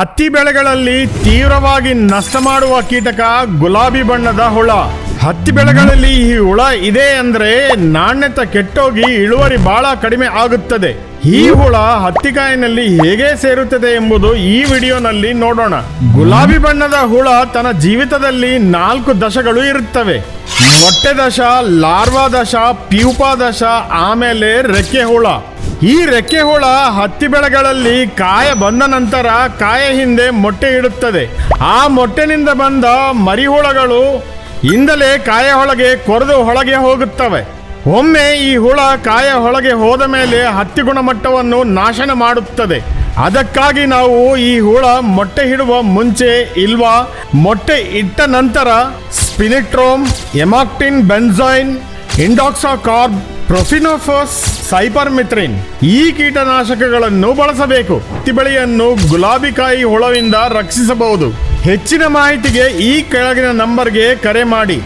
ಹತ್ತಿ ಬೆಳೆಗಳಲ್ಲಿ ತೀವ್ರವಾಗಿ ನಷ್ಟ ಮಾಡುವ ಕೀಟಕ ಗುಲಾಬಿ ಬಣ್ಣದ ಹುಳ. ಹತ್ತಿ ಬೆಳೆಗಳಲ್ಲಿ ಈ ಹುಳ ಇದೆ ಅಂದ್ರೆ ನಾಣ್ಯತ ಕೆಟ್ಟೋಗಿ ಇಳುವರಿ ಬಹಳ ಕಡಿಮೆ ಆಗುತ್ತದೆ. ಈ ಹುಳ ಹತ್ತಿಕಾಯಿನಲ್ಲಿ ಹೇಗೆ ಸೇರುತ್ತದೆ ಎಂಬುದು ಈ ವಿಡಿಯೋನಲ್ಲಿ ನೋಡೋಣ. ಗುಲಾಬಿ ಬಣ್ಣದ ಹುಳ ತನ್ನ ಜೀವಿತದಲ್ಲಿ ನಾಲ್ಕು ದಶಗಳು ಇರುತ್ತವೆ. ಮೊಟ್ಟೆ ದಶ, ಲಾರ್ವಾ ದಶ, ಪ್ಯೂಪಾ ದಶ, ಆಮೇಲೆ ರೆಕ್ಕೆ ಹುಳ. ಈ ರೆಕ್ಕೆ ಹುಳ ಹತ್ತಿ ಬೆಳೆಗಳಲ್ಲಿ ಕಾಯ ಬಂದ ನಂತರ ಕಾಯ ಹಿಂದೆ ಮೊಟ್ಟೆ ಇಡುತ್ತದೆ. ಆ ಮೊಟ್ಟೆನಿಂದ ಬಂದ ಮರಿಹುಳಗಳು ಇಂದಲೇ ಕಾಯ ಒಳಗೆ ಕೊರೆದು ಹೊಳಗೆ ಹೋಗುತ್ತವೆ. ಒಮ್ಮೆ ಈ ಹುಳ ಕಾಯ ಒಳಗೆ ಹೋದ ಮೇಲೆ ಹತ್ತಿ ಗುಣಮಟ್ಟವನ್ನು ನಾಶನ ಮಾಡುತ್ತದೆ. ಅದಕ್ಕಾಗಿ ನಾವು ಈ ಹುಳ ಮೊಟ್ಟೆ ಇಡುವ ಮುಂಚೆ ಇಲ್ವಾ? ಮೊಟ್ಟೆ ಇಟ್ಟ ನಂತರ ಸ್ಪಿನಿಟ್ರೋಮ್, ಎಮಾಕ್ಟಿನ್ ಬೆನ್ಝೈನ್ ಇಂಡಾಕ್ಸಾಕಾರ್ಬ್ ಪ್ರೊಫಿನೋಫೋಸ್ ಸೈಪರ್ಮಿತ್ರಿನ್ ಈ ಕೀಟನಾಶಕಗಳನ್ನು ಬಳಸಬೇಕು. ಹತ್ತಿ ಬೆಳೆಯನ್ನು ಗುಲಾಬಿಕಾಯಿ ಹುಳವಿಂದ ರಕ್ಷಿಸಬಹುದು. ಹೆಚ್ಚಿನ ಮಾಹಿತಿಗೆ ಈ ಕೆಳಗಿನ ನಂಬರ್ಗೆ ಕರೆ ಮಾಡಿ.